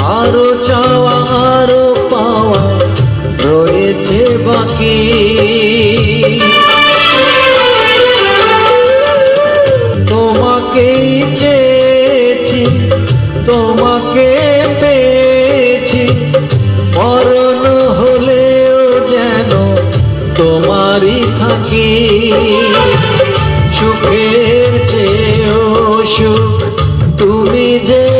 আরও চাওয়া, আরও পাওয়া রয়েছে বাকি। তোমাকেই চেয়েছি, তোমাকে পেয়েছি। মরণ হলেও যেন তোমারই থাকি। সুখের চেয়েও সুখ, তুমি যে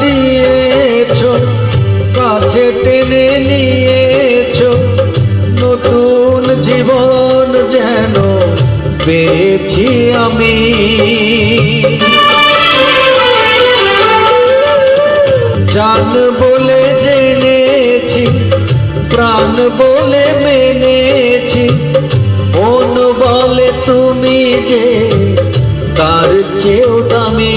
দিয়েছ, কাছে টেনে নিয়েছ, নতুন জীবন যেন পেয়েছি আমি। জান বলে জেনেছি, প্রাণ বলে মেনেছি, মন বলে তুমি যে তার চেয়েও দামি।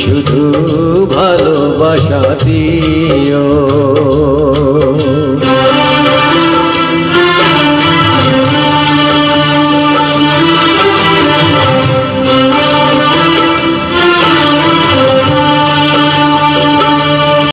শুধু ভালোবাসা দিও।